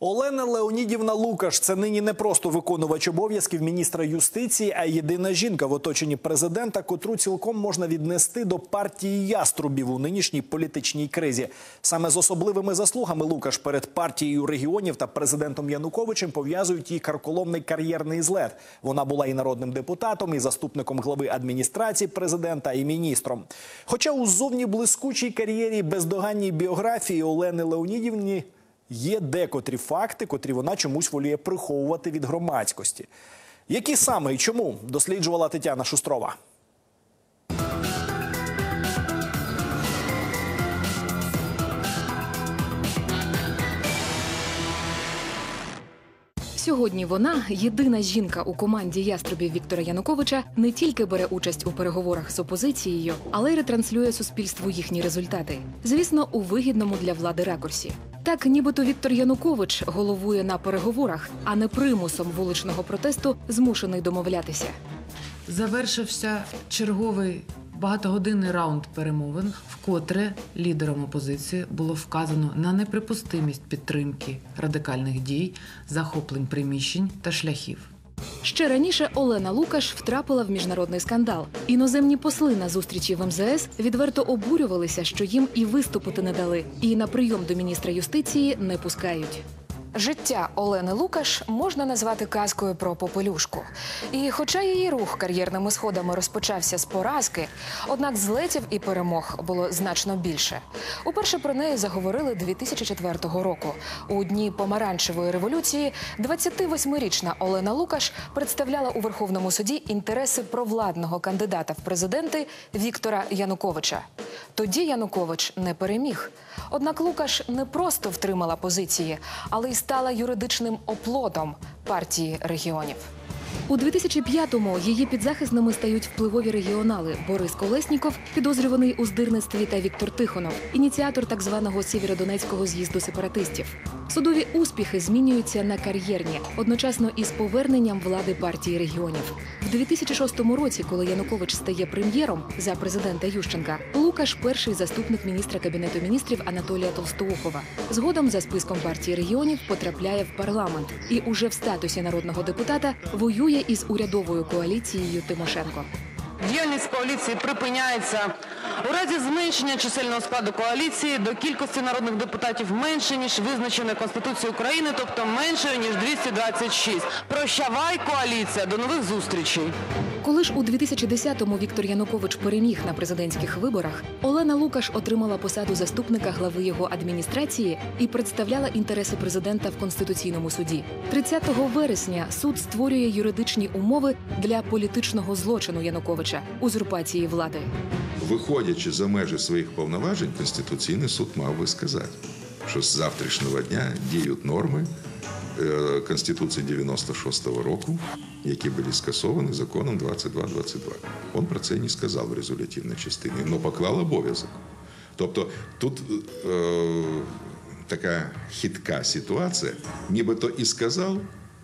Олена Леонідівна Лукаш це нині не просто виконувач обов'язків міністра юстиції, а єдина жінка в оточенні президента, котру цілком можна віднести до партії яструбів у нинішній політичній кризі. Саме з особливими заслугами Лукаш перед партією регіонів та президентом Януковичем пов'язують її карколомний кар'єрний злет. Вона була і народним депутатом, і заступником глави адміністрації президента, і міністром. Хоча у зовні блискучій кар'єрі бездоганній біографії Олени Леонідівні є декотрі факти, котрі вона чомусь воліє приховувати від громадськості. Які саме і чому досліджувала Тетяна Шустрова? Сьогодні вона, єдина жінка у команді яструбів Віктора Януковича, не тільки бере участь у переговорах з опозицією, але й ретранслює суспільству їхні результати. Звісно, у вигідному для влади ракурсі. Так, нібито Віктор Янукович головує на переговорах, а не примусом вуличного протесту змушений домовлятися. Завершився черговий багатогодинний раунд перемовин, вкотре лідером опозиції було вказано на неприпустимість підтримки радикальних дій, захоплень приміщень та шляхів. Ще раніше Олена Лукаш втрапила в міжнародний скандал. Іноземні посли на зустрічі в МЗС відверто обурювалися, що їм і виступити не дали, і на прийом до міністра юстиції не пускають. Життя Олени Лукаш можна назвати казкою про попелюшку. І хоча її рух кар'єрними сходами розпочався з поразки, однак злетів і перемог було значно більше. Уперше про неї заговорили 2004 року. У дні помаранчевої революції 28-річна Олена Лукаш представляла у Верховному суді інтереси провладного кандидата в президенти Віктора Януковича. Тоді Янукович не переміг. Однак Лукаш не просто втримала позиції, але й стала юридичним оплотом партії регіонів. У 2005-му її підзахисними стають впливові регіонали Борис Колесніков, підозрюваний у здирництві, та Віктор Тихонов, ініціатор так званого Сєвєродонецького з'їзду сепаратистів. Судові успіхи змінюються на кар'єрні, одночасно із поверненням влади партії регіонів. В 2006 році, коли Янукович стає прем'єром за президента Ющенка, Лукаш перший заступник міністра кабінету міністрів Анатолія Толстоухова. Згодом за списком партії регіонів потрапляє в парламент і уже в статусі народного депутата воює із урядовою коаліцією Тимошенко. Діяльність коаліції припиняється у разі зменшення чисельного складу коаліції до кількості народних депутатів менше ніж визначено Конституцією України, тобто менше ніж 226. Прощавай коаліція до нових зустрічей. Коли ж у 2010-му Віктор Янукович переміг на президентських виборах, Олена Лукаш отримала посаду заступника глави його адміністрації і представляла інтереси президента в конституційному суді. 30 вересня суд створює юридичні умови для політичного злочину Януковича узурпації влади. Виходячи за межі своїх повноважень, Конституційний суд мав би сказати, що з завтрашнього дня діють норми Конституції 96-го року, які були скасовані законом 2222. Він про це не сказав в резолютивній частині, але поклав обов'язок. Тобто тут е, така хитка ситуація, нібито і сказав,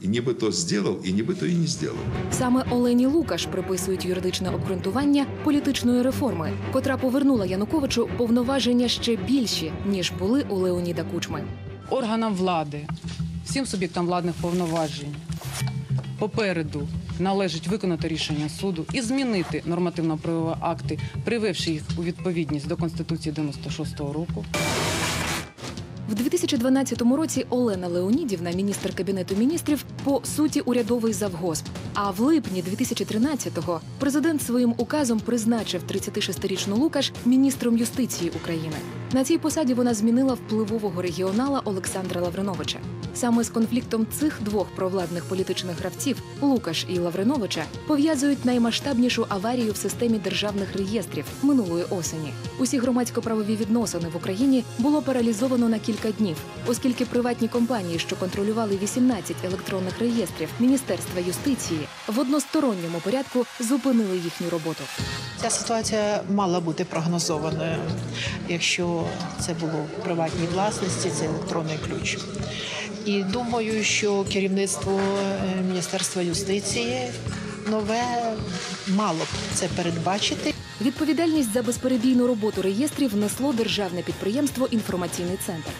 і нібито зробив, і нібито і не зробив. Саме Олені Лукаш приписують юридичне обґрунтування політичної реформи, котра повернула Януковичу повноваження ще більші ніж були у Леоніда Кучми. Органам влади, всім суб'єктам владних повноважень попереду належить виконати рішення суду і змінити нормативно-правові акти, прививши їх у відповідність до Конституції 96-го року. В 2012 році Олена Леонідівна, міністр кабінету міністрів, по суті урядовий завгосп. А в липні 2013-го президент своїм указом призначив 36-річну Лукаш міністром юстиції України. На цій посаді вона змінила впливового регіонала Олександра Лавриновича. Саме з конфліктом цих двох провладних політичних гравців Лукаш і Лавриновича пов'язують наймасштабнішу аварію в системі державних реєстрів минулої осені. Усі громадсько-правові відносини в Україні було паралізовано на кілька днів, оскільки приватні компанії, що контролювали 18 електронних реєстрів Міністерства юстиції, в односторонньому порядку зупинили їхню роботу. Ця ситуація мала бути прогнозованою, якщо це було в приватній власності, це електронний ключ. І думаю, що керівництво е, Міністерства юстиції нове мало б це передбачити. Відповідальність за безперебійну роботу реєстрів несло державне підприємство Інформаційний центр.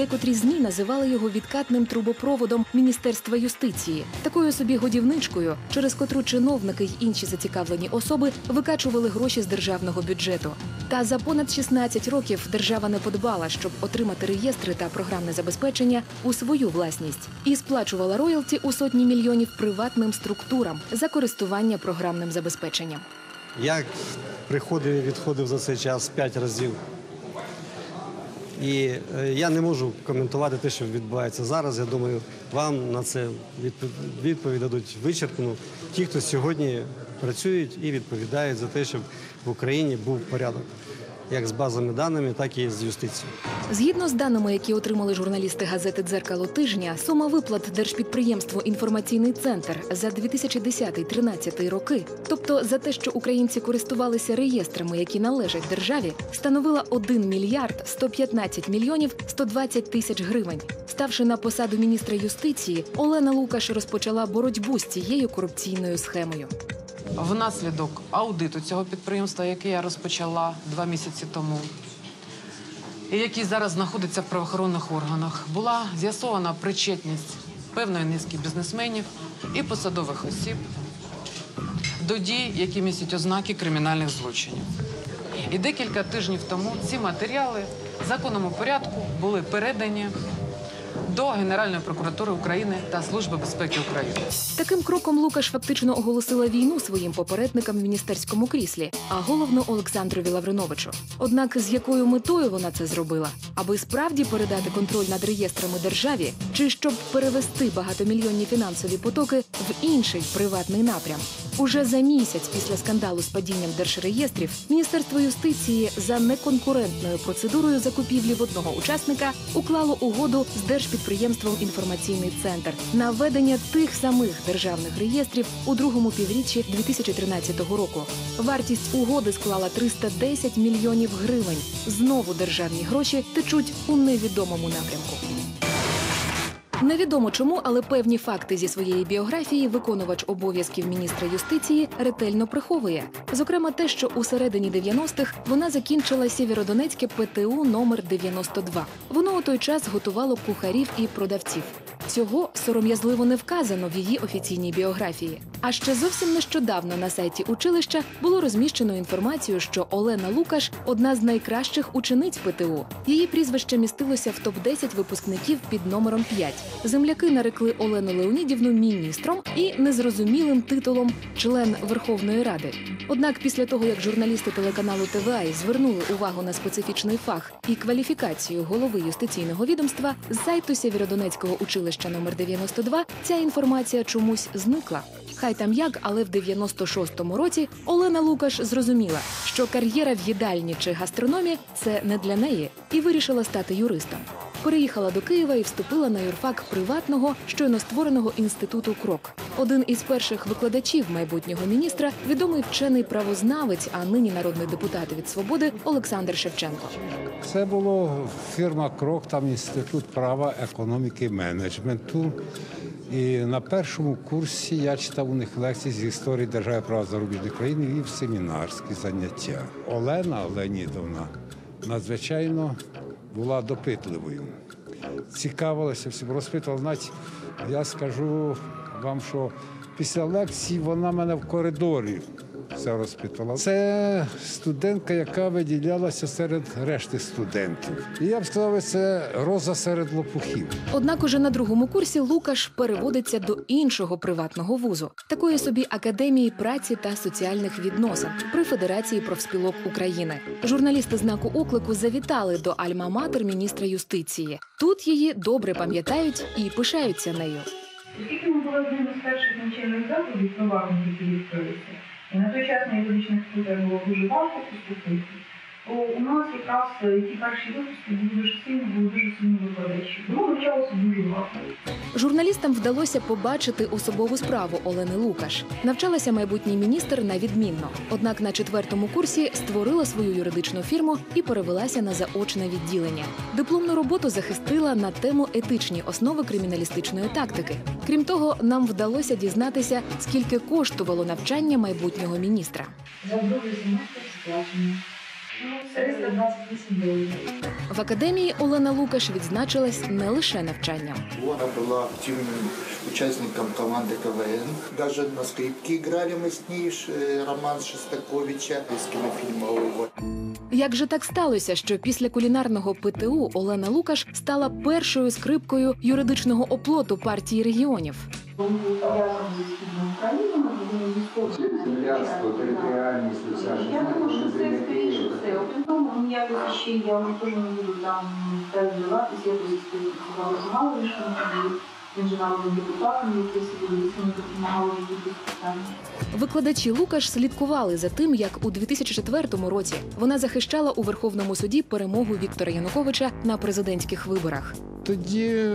Декотрі змі називали його відкатним трубопроводом Міністерства юстиції, такою собі годівничкою, через котру чиновники й інші зацікавлені особи викачували гроші з державного бюджету. Та за понад 16 років держава не подбала, щоб отримати реєстри та програмне забезпечення у свою власність і сплачувала роялті у сотні мільйонів приватним структурам за користування програмним забезпеченням. Я приходив і відходив за цей час п'ять разів. І е, я не можу коментувати те, що відбувається зараз. Я думаю, вам на це відпо- відповідь дадуть вичерпну ті, хто сьогодні працюють і відповідають за те, щоб в Україні був порядок, як з базами даними, так і з юстицією. Згідно з даними, які отримали журналісти газети Дзеркало тижня, сума виплат держпідприємству Інформаційний центр за 2010-13 роки, тобто за те, що українці користувалися реєстрами, які належать державі, становила 1 мільярд 115 мільйонів 120 тисяч гривень. Ставши на посаду міністра юстиції, Олена Лукаш розпочала боротьбу з цією корупційною схемою. Внаслідок аудиту цього підприємства, який я розпочала два місяці тому, і який зараз знаходиться в правоохоронних органах, була з'ясована причетність певної низки бізнесменів і посадових осіб до дій, які містять ознаки кримінальних злочинів. І декілька тижнів тому ці матеріали в законному порядку були передані до Генеральної прокуратури України та Служби безпеки України. Таким кроком Лукаш фактично оголосила війну своїм попередникам в міністерському кріслі, а головно Олександрові Лавриновичу. Однак з якою метою вона це зробила? Аби справді передати контроль над реєстрами державі, чи щоб перевести багатомільйонні фінансові потоки в інший приватний напрям? Уже за місяць після скандалу з падінням держреєстрів Міністерство юстиції за неконкурентною процедурою закупівлі в одного учасника уклало угоду з держпідприємством Інформаційний центр на ведення тих самих державних реєстрів у другому півріччі 2013 року. Вартість угоди склала 310 мільйонів гривень. Знову державні гроші течуть у невідомому напрямку. Невідомо чому, але певні факти зі своєї біографії виконувач обов'язків міністра юстиції ретельно приховує. Зокрема, те, що у середині 90-х вона закінчила Сєвєродонецьке ПТУ номер 92. Воно у той час готувало кухарів і продавців. Цього сором'язливо не вказано в її офіційній біографії. А ще зовсім нещодавно на сайті училища було розміщено інформацію, що Олена Лукаш одна з найкращих учениць ПТУ. Її прізвище містилося в топ 10 випускників під номером 5. Земляки нарекли Олену Леонідівну міністром і незрозумілим титулом член Верховної Ради. Однак, після того як журналісти телеканалу ТВА звернули увагу на специфічний фах і кваліфікацію голови юстиційного відомства з сайту Сєвєродонецького училища номер 92 ця інформація чомусь зникла. Хай там як, але в 96-му році Олена Лукаш зрозуміла, що кар'єра в їдальні чи гастрономі це не для неї, і вирішила стати юристом. Переїхала до Києва і вступила на юрфак приватного, щойно створеного інституту Крок. Один із перших викладачів майбутнього міністра, відомий вчений правознавець, а нині народний депутат від свободи Олександр Шевченко. Це було фірма Крок, там інститут права, економіки, менеджменту. І на першому курсі я читав у них лекції з історії держави права зарубіжних країн і вів семінарські заняття. Олена Леонідовна надзвичайно була допитливою. Цікавилася всім, розпитувала. Навіть я скажу вам, що після лекції вона мене в коридорі все розпитувала. Це студентка, яка виділялася серед решти студентів. І я б сказав, це роза серед лопухів. Однак уже на другому курсі Лукаш переводиться до іншого приватного вузу, такої собі академії праці та соціальних відносин при Федерації профспілок України. Журналісти знаку оклику завітали до Альма-Матер міністра юстиції. Тут її добре пам'ятають і пишаються нею. Оскільки ми були одним із перших навчальних закладів приватних, які відкрилися, і на той час на юридичних студіях було дуже важко поступити, у нас якраз е, ті перші випуски були дуже сильні, були дуже сильні викладачі. Тому навчалося дуже багато. Журналістам вдалося побачити особову справу Олени Лукаш. Навчалася майбутній міністр на відмінно. Однак на четвертому курсі створила свою юридичну фірму і перевелася на заочне відділення. Дипломну роботу захистила на тему етичні основи криміналістичної тактики. Крім того, нам вдалося дізнатися, скільки коштувало навчання майбутнього міністра. За другий семестр сплачено 328 доларів. В академії Олена Лукаш відзначилась не лише навчанням. Она была активным участником команды КВН. Даже на скрипке играли мы с ней э, роман Шостаковича из кинофильма «Ова». Як же так сталося, що після кулінарного ПТУ Олена Лукаш стала першою скрипкою юридичного оплоту партії регіонів? Він ніяких ще я не буду там я мало рішення, він же народним депутатом, який собі допомагали якісь. Викладачі Лукаш слідкували за тим, як у 2004 році вона захищала у Верховному суді перемогу Віктора Януковича на президентських виборах. Тоді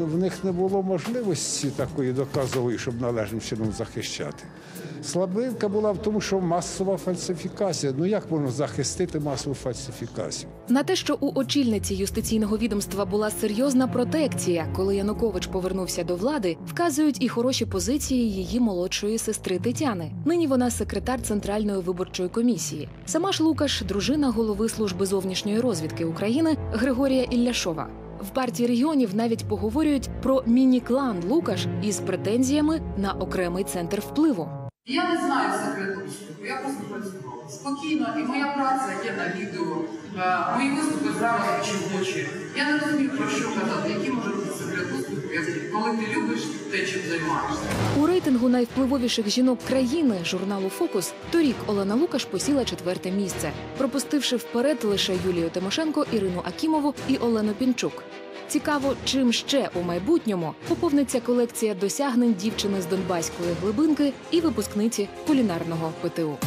в них не було можливості такої доказової, щоб належним чином захищати. Слабинка була в тому, що масова фальсифікація. Ну як можна захистити масову фальсифікацію? На те, що у очільниці юстиційного відомства була серйозна протекція, коли Янукович повернувся до влади, вказують і хороші позиції її молодшої сестри Тетяни. Нині вона секретар Центральної виборчої комісії. Сама ж Лукаш, дружина голови служби зовнішньої розвідки України Григорія Ілляшова. В партії регіонів навіть поговорюють про міні-клан Лукаш із претензіями на окремий центр впливу. Я не знаю секрету я просто працювала спокійно, і моя праця є на відео. Е, Мої виступи зразу очі в очі. Я не розумію, про що казати, які може коли ти любиш те, чим займаєшся. У рейтингу найвпливовіших жінок країни журналу Фокус торік Олена Лукаш посіла четверте місце, пропустивши вперед лише Юлію Тимошенко, Ірину Акімову і Олену Пінчук. Цікаво, чим ще у майбутньому поповниться колекція досягнень дівчини з Донбаської глибинки і випускниці кулінарного ПТУ.